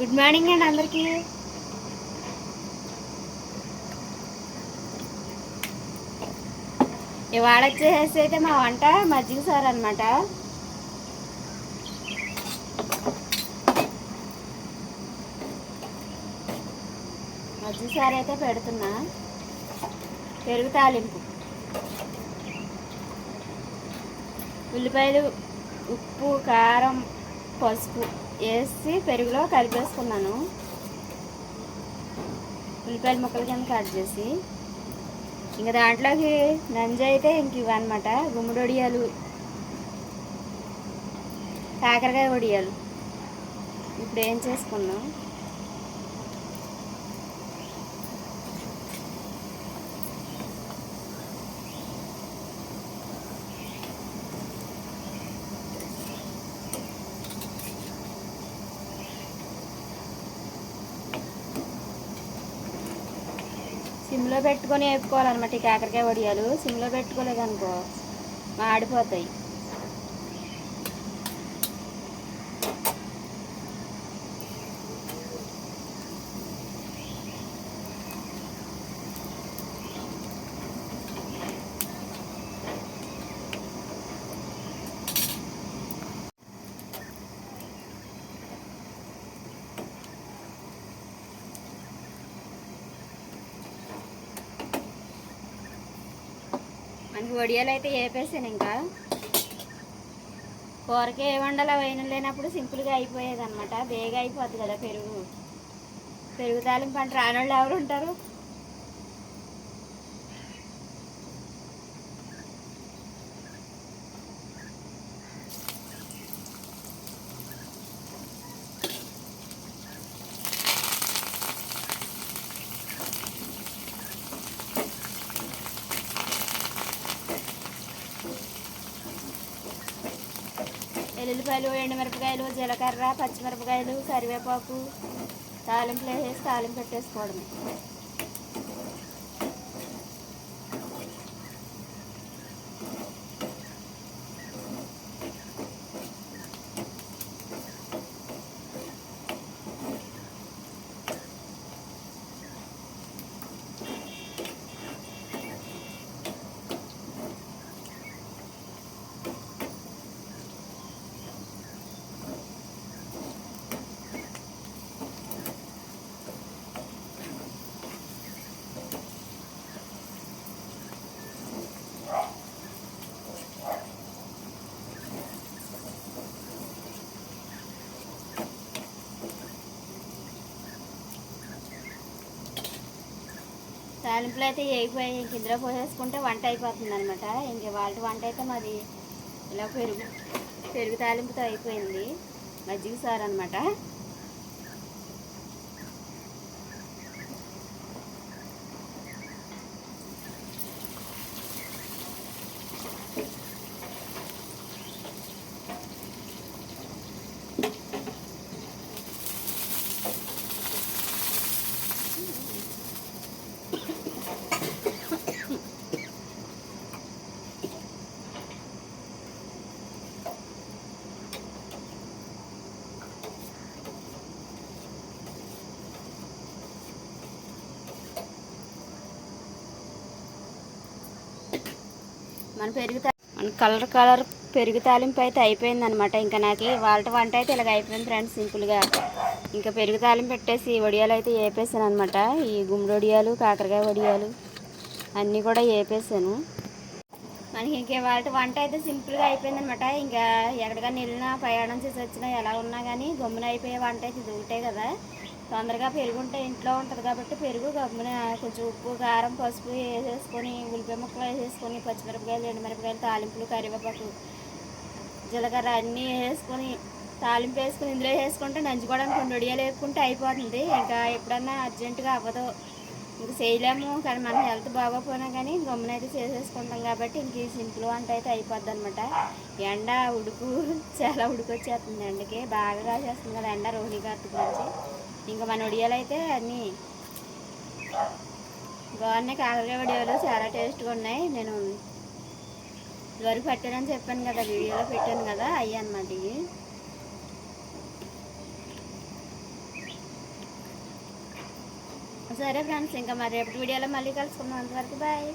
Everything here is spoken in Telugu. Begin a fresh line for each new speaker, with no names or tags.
గుడ్ మార్నింగ్ అండి అందరికీ. ఇవాళ వచ్చేసి అయితే మా వంట మజ్జిగ సార్ అనమాట మజ్జిగ సార్ అయితే పెడుతున్నా. పెరుగు తాలింపు. ఉల్లిపాయలు ఉప్పు కారం పసుపు వేసి పెరుగులో కలిపేసుకున్నాను. ఉల్లిపాయల ముక్కల కింద కట్ చేసి. ఇంకా దాంట్లోకి నంజ అయితే ఇంక ఇవన్నమాట గుమ్మడి వడియాలు కాకరకాయ వడియాలు. ఇప్పుడు ఏం చేసుకున్నాం సిమ్లో పెట్టుకొని వేపుకోవాలన్నమాట ఈ కాకరకాయ వడియాలు. సిమ్లో పెట్టుకోలేదనుకో మాడిపోతాయి మనకి వడియాలు అయితే వేపేసాను ఇంకా. కూరకి ఏ వండాలో వైన లేనప్పుడు సింపుల్గా అయిపోయేది అనమాట బేగా అయిపోద్ది కదా పెరుగు. పెరుగు తాలింపు అంటే రానోళ్ళు ఎవరు ఉంటారు? ఎల్లుల్లిపాయలు ఎండుమిరపకాయలు జీలకర్ర పచ్చిమిరపకాయలు కరివేపాకు తాలింపులు వేసేసి తాలింపు పెట్టేసుకోవడమే. తాలింపులు అయితే వేగిపోయి ఇంక ఇందులో పోసేసుకుంటే వంట అయిపోతుంది అనమాట ఇంక వాళ్ళ వంట అయితే మాది ఇలా పెరుగు పెరుగు తాలింపుతో అయిపోయింది. మజ్జిగ సార్ అనమాట మన పెరుగు మన కలర్ కలర్ పెరుగు తాలింపు అయితే అయిపోయింది అనమాట ఇంకా నాకు వాళ్ళ వంట అయితే ఇలాగ అయిపోయింది ఫ్రెండ్స్ సింపుల్గా. ఇంకా పెరుగు తాలింపు పెట్టేసి వడియాలు అయితే వేపేసాను అనమాట ఈ గుమ్మడి వడియాలు కాకరకాయ వడియాలు అన్నీ కూడా వేపేసాను మనకి ఇంకే వాళ్ళ వంట అయితే సింపుల్గా అయిపోయింది అనమాట ఇంకా ఎక్కడికైనా వెళ్ళినా ప్రయాణం చేసి వచ్చినా ఎలా ఉన్నా కానీ గమ్మున అయిపోయే వంట అయితే ఇది కదా. తొందరగా పెరుగు ఉంటే ఇంట్లో ఉంటుంది కాబట్టి పెరుగు గమ్మున కొంచెం ఉప్పు కారం పసుపు వేసేసుకొని ఉల్లిపాయ ముక్కలు వేసేసుకొని పచ్చిమిరపకాయలు ఎండుమిరపకాయలు తాలింపులు కరివేపాకు జీలకర్ర అన్నీ వేసుకొని తాలింపు వేసుకొని ఇందులో వేసుకుంటే నంచుకోవడానికి కొన్ని వడియాలు వేసుకుంటే అయిపోతుంది. ఇంకా ఎప్పుడన్నా అర్జెంటుగా అవ్వదు. ఇంక చేయలేము కానీ మన హెల్త్ బాగోపోయినా కానీ గమ్మున అయితే చేసేసుకుంటాం కాబట్టి ఇంక ఈ సింపుల్ వంట అయితే అయిపోద్ది అనమాట ఎండ ఉడుకు చాలా ఉడుకు వచ్చేస్తుంది ఎండకి. బాగా కాసేస్తుంది కదా ఎండ రోహిణి గారి గురించి ఇంకా మన ఒడియాలు అయితే అన్నీ బాగున్నాయి. కాకరకాయ వడియాలు చాలా టేస్ట్గా ఉన్నాయి. నేను వరకు పెట్టానని చెప్పాను కదా వీడియోలో పెట్టాను కదా అయ్యన్నమాట ఇవి. సరే ఫ్రెండ్స్ ఇంకా మరి రేపటి వీడియోలో మళ్ళీ కలుసుకుందాం. అంతవరకు బాయ్.